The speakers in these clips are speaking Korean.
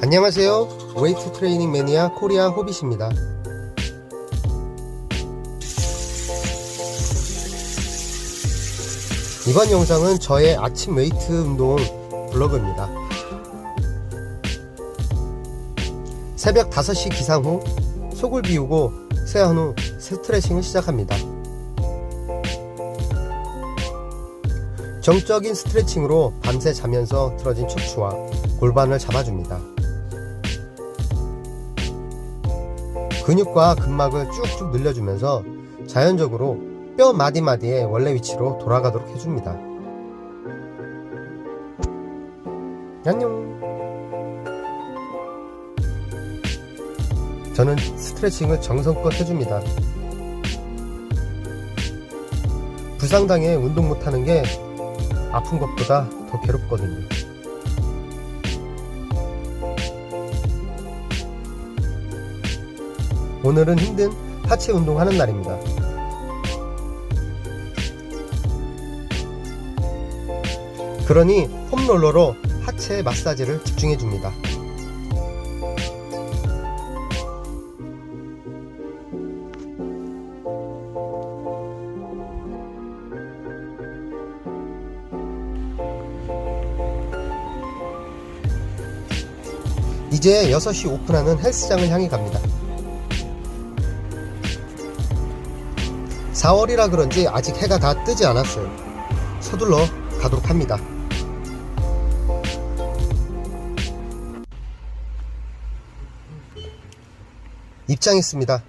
안녕하세요. 웨이트 트레이닝 매니아 코리아 호빗입니다. 이번 영상은 저의 아침 웨이트 운동 블로그입니다. 새벽 5시 기상 후 속을 비우고 세안 후 스트레칭을 시작합니다. 정적인 스트레칭으로 밤새 자면서 틀어진 척추와 골반을 잡아줍니다. 근육과 근막을 쭉쭉 늘려주면서 자연적으로 뼈 마디마디의 원래 위치로 돌아가도록 해줍니다. 안녕. 저는 스트레칭을 정성껏 해줍니다. 부상당해 운동 못하는 게 아픈 것보다 더 괴롭거든요. 오늘은 힘든 하체 운동하는 날입니다. 그러니 폼롤러로 하체 마사지를 집중해 줍니다. 이제 6시 오픈하는 헬스장을 향해 갑니다. 4월이라 그런지 아직 해가 다 뜨지 않았어요. 서둘러 가도록 합니다. 입장했습니다.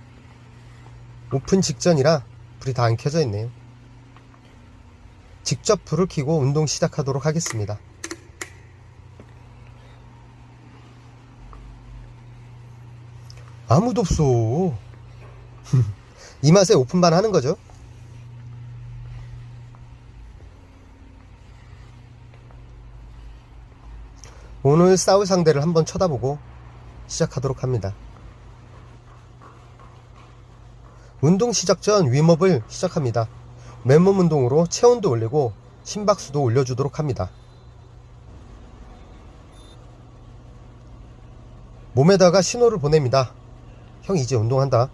오픈 직전이라 불이 다 안 켜져 있네요. 직접 불을 켜고 운동 시작하도록 하겠습니다. 아무도 없어. 이 맛에 오픈반 하는 거죠? 오늘 싸울 상대를 한번 쳐다보고 시작하도록 합니다. 운동 시작 전 윈업을 시작합니다. 맨몸 운동으로 체온도 올리고 심박수도 올려주도록 합니다. 몸에다가 신호를 보냅니다. 형 이제 운동한다.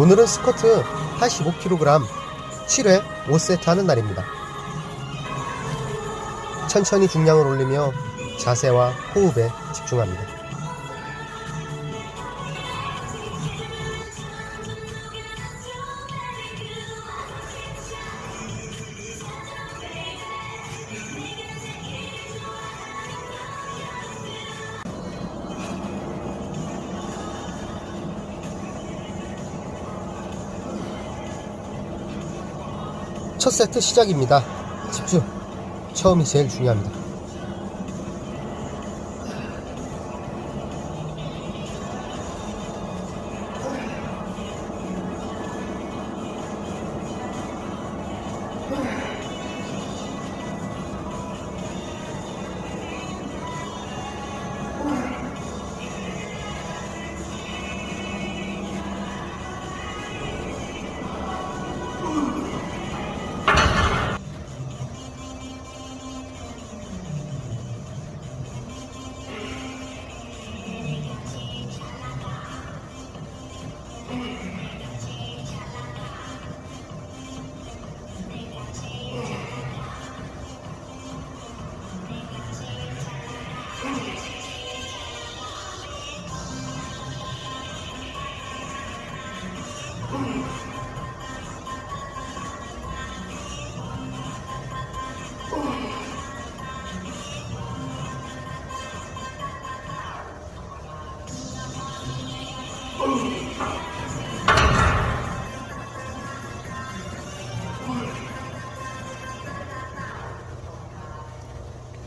오늘은 스쿼트 85kg 7회 5세트 하는 날입니다. 천천히 중량을 올리며 자세와 호흡에 집중합니다. 첫 세트 시작입니다. 집중. 처음이 제일 중요합니다.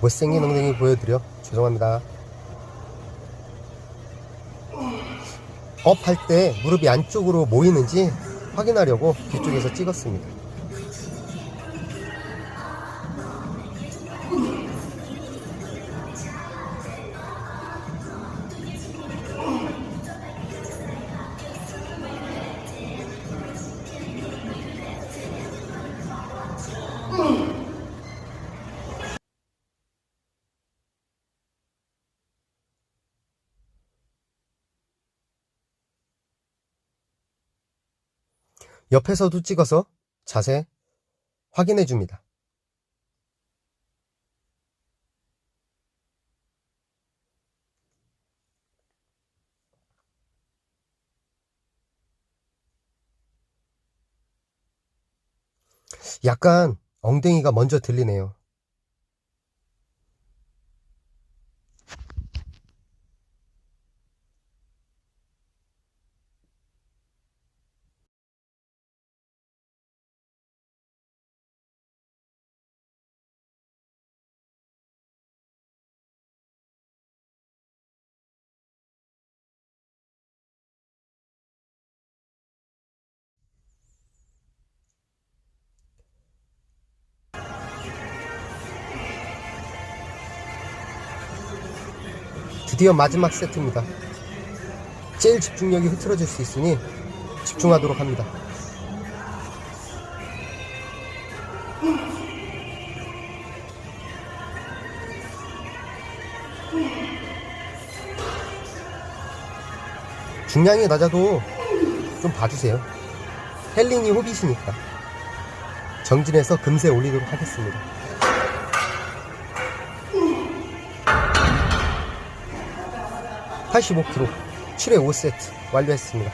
못생긴 엉덩이 보여드려 죄송합니다 업 할 때 무릎이 안쪽으로 모이는지 확인하려고 뒤쪽에서 찍었습니다 음. 옆에서도 찍어서 자세 확인해 줍니다. 약간 엉덩이가 먼저 들리네요. 드디어 마지막 세트입니다. 제일 집중력이 흐트러질 수 있으니 집중하도록 합니다. 중량이 낮아도 좀 봐주세요. 헬린이 호빗이니까. 정진해서 금세 올리도록 하겠습니다. 85kg, 7회 5세트 완료했습니다.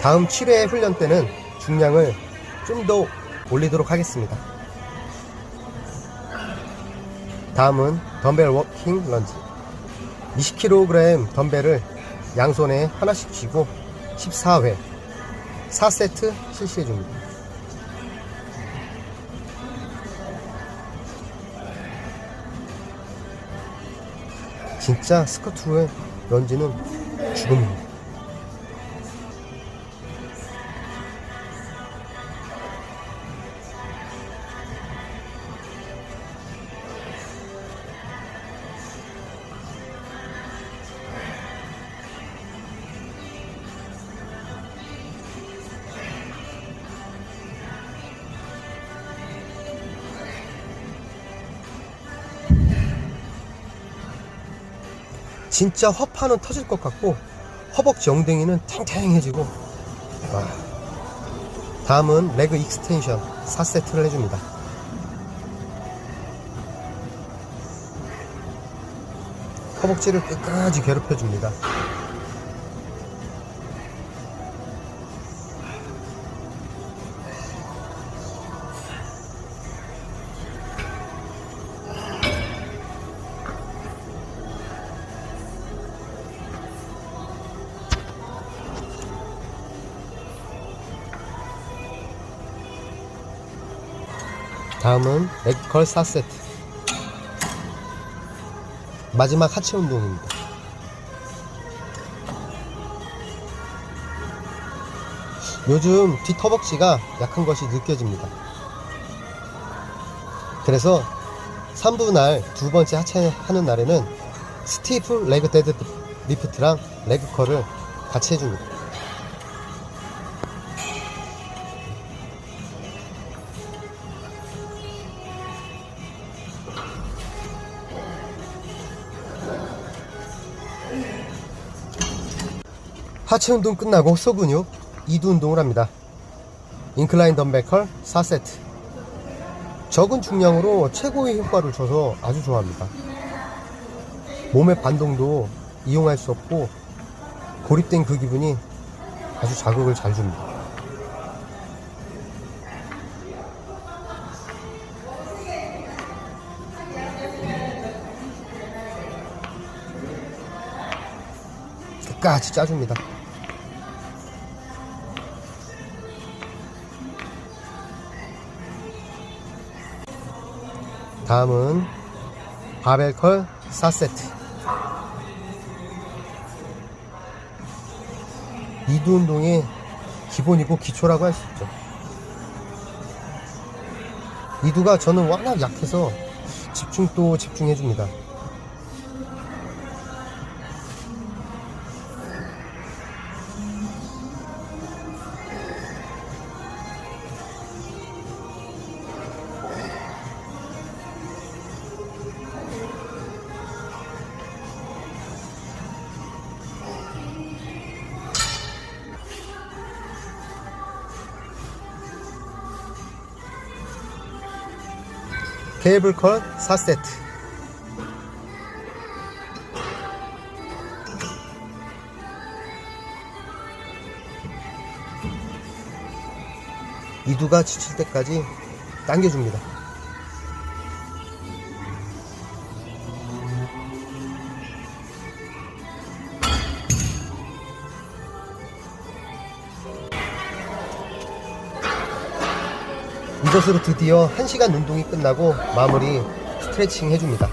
다음 7회 훈련 때는 중량을 좀 더 올리도록 하겠습니다. 다음은 덤벨 워킹 런지. 20kg 덤벨을 양손에 하나씩 쥐고 14회 4세트 실시해 줍니다. 진짜 스쿼트 후에 런지는 죽음입니다. 진짜 허파는 터질 것 같고 허벅지 엉덩이는 탱탱해지고. 와. 다음은 레그 익스텐션 4세트를 해줍니다. 허벅지를 끝까지 괴롭혀줍니다 다음은 레그컬 4세트. 마지막 하체 운동입니다. 요즘 뒷허벅지가 약한 것이 느껴집니다. 그래서 3부 날두 번째 하체 하는 날에는 스티프 레그 데드 리프트랑 레그컬을 같이 해줍니다 하체 운동 끝나고 소근육 2두 운동을 합니다. 인클라인 덤벨 컬 4세트. 적은 중량으로 최고의 효과를 줘서 아주 좋아합니다. 몸의 반동도 이용할 수 없고 고립된 그 기분이 아주 자극을 잘 줍니다. 끝까지 짜줍니다. 다음은 바벨컬 4세트. 이두 운동의 기본이고 기초라고 할 수 있죠. 이두가 저는 워낙 약해서 집중도 집중해줍니다. 케이블컬 4세트 이두가 지칠 때까지 당겨줍니다. 이것으로 드디어 1시간 운동이 끝나고 마무리 스트레칭 해줍니다.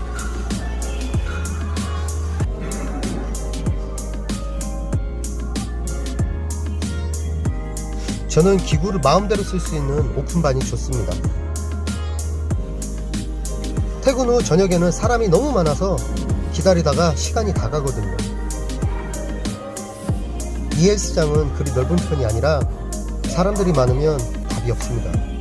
저는 기구를 마음대로 쓸 수 있는 오픈반이 좋습니다. 퇴근 후 저녁에는 사람이 너무 많아서 기다리다가 시간이 다 가거든요. 이 헬스장은 그리 넓은 편이 아니라 사람들이 많으면 답이 없습니다.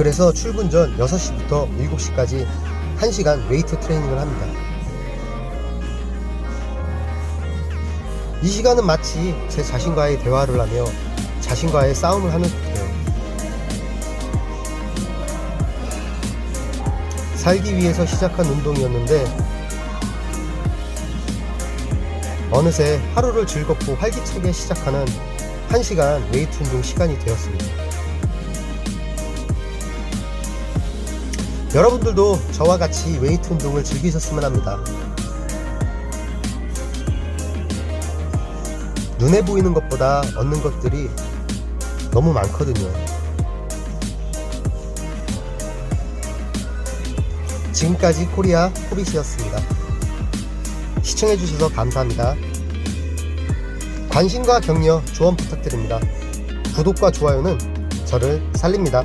그래서 출근 전 6시부터 7시까지 1시간 웨이트 트레이닝을 합니다. 이 시간은 마치 제 자신과의 대화를 하며 자신과의 싸움을 하는 듯해요. 살기 위해서 시작한 운동이었는데 어느새 하루를 즐겁고 활기차게 시작하는 1시간 웨이트 운동 시간이 되었습니다. 여러분들도 저와 같이 웨이트 운동을 즐기셨으면 합니다. 눈에 보이는 것보다 얻는 것들이 너무 많거든요. 지금까지 코리아 호빗이었습니다. 시청해주셔서 감사합니다. 관심과 격려, 조언 부탁드립니다. 구독과 좋아요는 저를 살립니다.